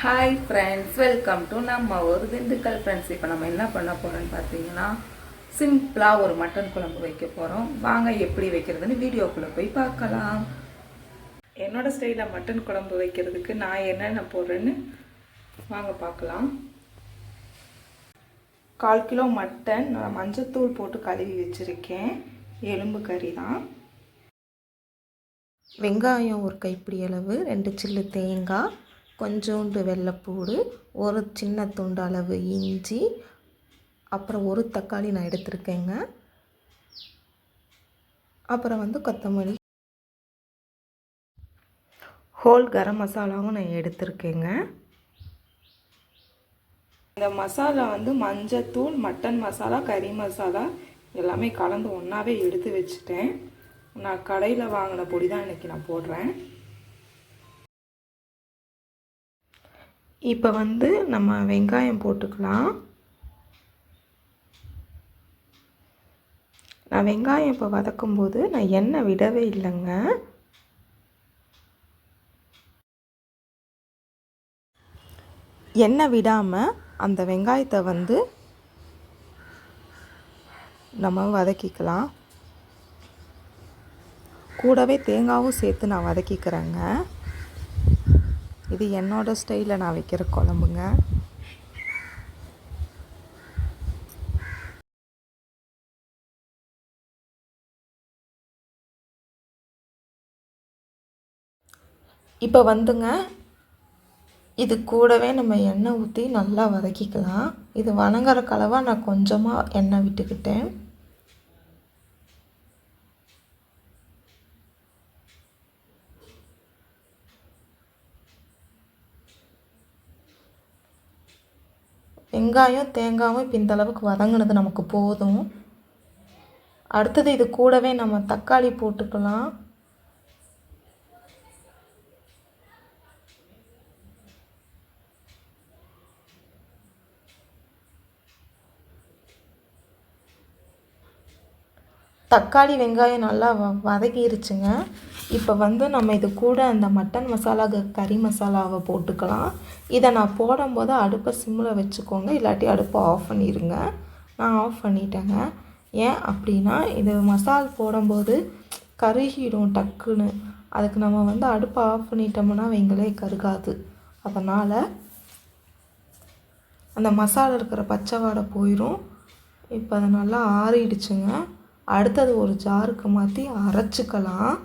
Hi friends welcome to நம்ம ஒரு Dindigul friends இப்போ நம்ம என்ன பண்ண போகிறோம்னு பார்த்தீங்கன்னா சிம்பிளாக ஒரு மட்டன் குழம்பு வைக்க போகிறோம் வாங்க எப்படி வைக்கிறதுன்னு வீடியோக்குள்ளே போய் பார்க்கலாம். என்னோடய ஸ்டைலில் மட்டன் குழம்பு வைக்கிறதுக்கு நான் என்னென்ன போடுறேன்னு வாங்க பார்க்கலாம். கால் கிலோ மட்டன் நான் மஞ்சத்தூள் போட்டு கழுவி வச்சுருக்கேன். எலும்பு கறி தான். வெங்காயம் ஒரு கைப்பிடி அளவு ரெண்டு சில்லு தேங்காய். கொஞ்சோண்டு வெள்ளைப்பூடு ஒரு சின்ன துண்டு அளவு இஞ்சி அப்புறம் ஒரு தக்காளி நான் எடுத்திருக்கேங்க. அப்புறம் வந்து கொத்தமல்லி. ஹோல் கரம் மசாலாவும் நான் எடுத்திருக்கேங்க. இந்த மசாலா வந்து மஞ்சத்தூள் மட்டன் மசாலா கறி மசாலா எல்லாமே கலந்து ஒன்றாவே எடுத்து வச்சுட்டேன். நான் கடையில் வாங்கின பொடி தான் இன்றைக்கி நான் போடுறேன். இப்போ வந்து நம்ம வெங்காயம் போட்டுக்கலாம். நான் வெங்காயம் இப்போ வதக்கும்போது நான் எண்ணெய் விடவே இல்லைங்க. எண்ணெய் விடாமல் அந்த வெங்காயத்தை வந்து நம்ம வதக்கிக்கலாம். கூடவே தேங்காவும் சேர்த்து நான் வதக்கிக்கிறேங்க. இது என்னோட ஸ்டைலில் நான் வைக்கிற குழம்புங்க. இப்போ வந்துங்க இது கூடவே நம்ம எண்ணெய் ஊற்றி நல்லா வதக்கிக்கலாம். இது வணங்குற கலவாக நான் கொஞ்சமாக எண்ணெய் விட்டுக்கிட்டேன். வெங்காயம் தேங்காயும் இப்போ இந்த அளவுக்கு வதங்கினது நமக்கு போதும். அடுத்தது இது கூடவே நம்ம தக்காளி போட்டுக்கலாம். தக்காளி வெங்காயம் நல்லா வ வதக்கிருச்சுங்க இப்போ வந்து நம்ம இது கூட அந்த மட்டன் மசாலா க கறி மசாலாவை போட்டுக்கலாம். இதை நான் போடும்போது அடுப்பை சிம்மில் வச்சுக்கோங்க. இல்லாட்டி அடுப்பை ஆஃப் பண்ணிடுங்க நான் ஆஃப் பண்ணிட்டேங்க. ஏன் அப்படின்னா இது மசால் போடும்போது கருகிடும் டக்குன்னு. அதுக்கு நம்ம வந்து அடுப்பை ஆஃப் பண்ணிட்டோம்னா வைங்களே கருகாது. அதனால் அந்த மசாலா இருக்கிற பச்சை வாடை போயிடும் இப்போ அது நல்லா ஆறிடுச்சுங்க. அடுத்தது ஒரு ஜாருக்கு மாற்றி அரைச்சிக்கலாம்.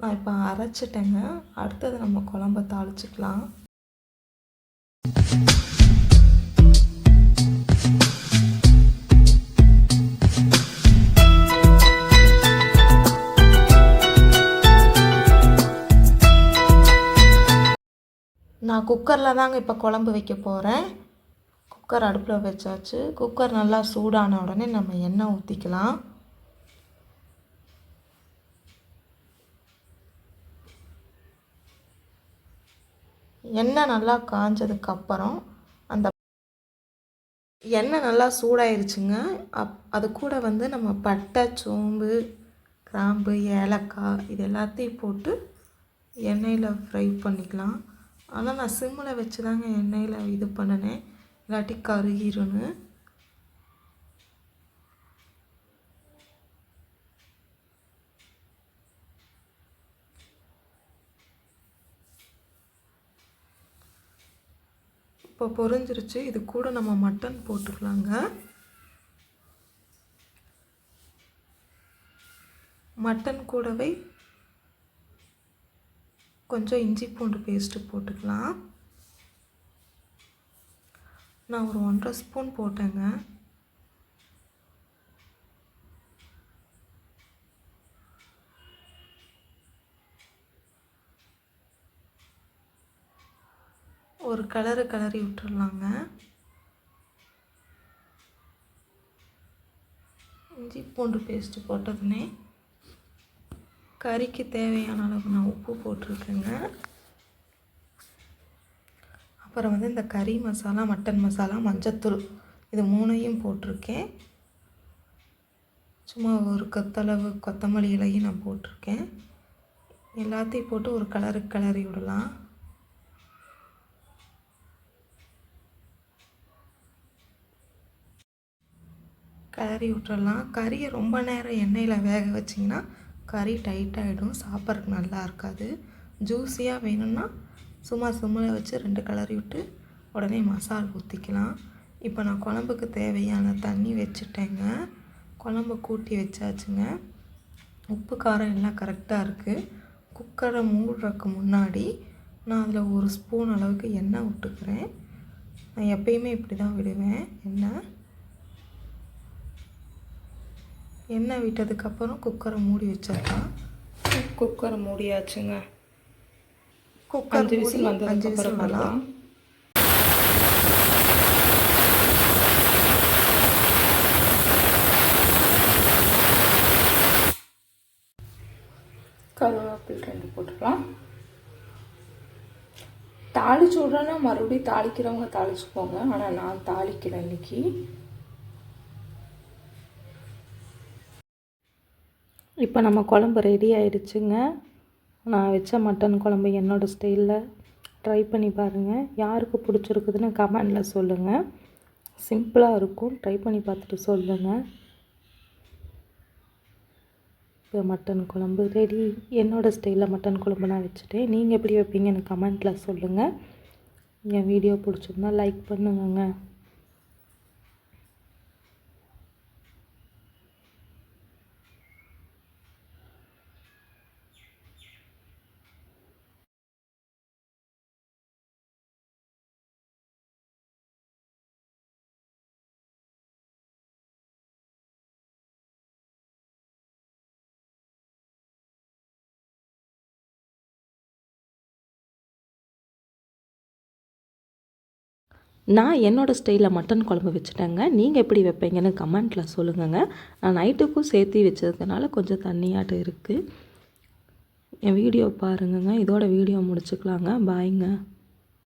நான் இப்போ அரைச்சிட்டேங்க. அடுத்தது நம்ம குழம்ப தாளிச்சிக்கலாம். நான் குக்கரில் தாங்க இப்போ குழம்பு வைக்க போகிறேன் குக்கர் அடுப்பில் வச்சாச்சு. குக்கர் நல்லா சூடான உடனே நம்ம எண்ணெய் ஊற்றிக்கலாம் எண்ணெய் நல்லா காஞ்சதுக்கப்புறம் அந்த எண்ணெய் நல்லா சூடாயிருச்சுங்க. அப் அது கூட வந்து நம்ம பட்டை சோம்பு கிராம்பு ஏலக்காய் இது எல்லாத்தையும் போட்டு எண்ணெயில் ஃப்ரை பண்ணிக்கலாம். ஆனால் நான் சிம்மில் வச்சு தாங்க எண்ணெயில் இது பண்ணினேன். இல்லாட்டி கருகிருன்னு இப்போ பொறிஞ்சிருச்சு. இது கூட நம்ம மட்டன் போட்டுக்கலாங்க. மட்டன் கூடவே கொஞ்சம் இஞ்சி பூண்டு பேஸ்ட்டு போட்டுக்கலாம். நான் ஒரு ஒன்றரை ஸ்பூன் போட்டேங்க ஒரு கலரு கலரி விட்டுறலாங்க இஞ்சி பூண்டு பேஸ்ட்டு போட்டதுனே கறிக்கு தேவையான அளவு நான் உப்பு போட்டிருக்கேங்க. அப்புறம் வந்து இந்த கறி மசாலா மட்டன் மசாலா மஞ்சத்தூள் இது மூணையும் போட்டிருக்கேன். சும்மா ஒரு கொத்தளவு கொத்தமல்லி இலையும் நான் போட்டிருக்கேன். எல்லாத்தையும் போட்டு ஒரு கலருக்கு கலரி விடலாம். கிளறி விட்டுறலாம் கறியை ரொம்ப நேரம் எண்ணெயில் வேக வச்சிங்கன்னா கறி டைட்டாகிடும் சாப்பிட்றதுக்கு நல்லா இருக்காது. ஜூஸியாக வேணும்னா சும்மா சிம்மில் வச்சு ரெண்டு கிளறி விட்டு உடனே மசால் ஊற்றிக்கலாம் இப்போ நான் குழம்புக்கு தேவையான தண்ணி வச்சுட்டேங்க. குழம்பு கூட்டி வச்சாச்சுங்க. உப்பு காரம் எல்லாம் கரெக்டாக இருக்குது குக்கரை மூடுறதுக்கு முன்னாடி நான் அதில் ஒரு ஸ்பூன் அளவுக்கு எண்ணெய் விட்டுக்கிறேன் நான் எப்பயுமே இப்படி தான் விடுவேன். எண்ணெய் எண்ணெய் விட்டதுக்கப்புறம் குக்கரை மூடி வச்சிடலாம். குக்கர் மூடியாச்சுங்க. குக்கர் அஞ்சு விசில் அஞ்சு வந்ததுக்கு விசில் பார்க்கலாம் கருவேப்பில் ரெண்டு போட்டுக்கலாம். தாளிச்சு விட்றேன்னா மறுபடியும் தாளிக்கிறவங்க தாளிச்சுக்கோங்க. ஆனால் நான் தாளிக்கிறேன் இன்னைக்கு. இப்போ நம்ம குழம்பு ரெடி ஆயிடுச்சுங்க. நான் வச்ச மட்டன் குழம்பு என்னோடய ஸ்டைலில் ட்ரை பண்ணி பாருங்கள் யாருக்கு பிடிச்சிருக்குதுன்னு கமெண்டில் சொல்லுங்கள் சிம்பிளாக இருக்கும். ட்ரை பண்ணி பார்த்துட்டு சொல்லுங்கள் இப்போ மட்டன் குழம்பு ரெடி என்னோடய ஸ்டைலில் மட்டன் குழம்பு நான் வச்சுட்டேன். நீங்கள் எப்படி வைப்பீங்கன்னு கமெண்ட்டில் சொல்லுங்கள் என் வீடியோ பிடிச்சிருந்தா லைக் பண்ணுங்கங்க. நான் என்னோடய ஸ்டைலில் மட்டன் குழம்பு வச்சுட்டேங்க. நீங்கள் எப்படி வைப்பீங்கன்னு கமெண்ட்டில் சொல்லுங்கங்க. நான் நைட்டுக்கும் சேர்த்து வச்சதுனால கொஞ்சம் தண்ணியாட்டம் இருக்குது என் வீடியோ பாருங்கங்க. இதோட வீடியோ முடிச்சுக்கலாங்க. பாய்ங்க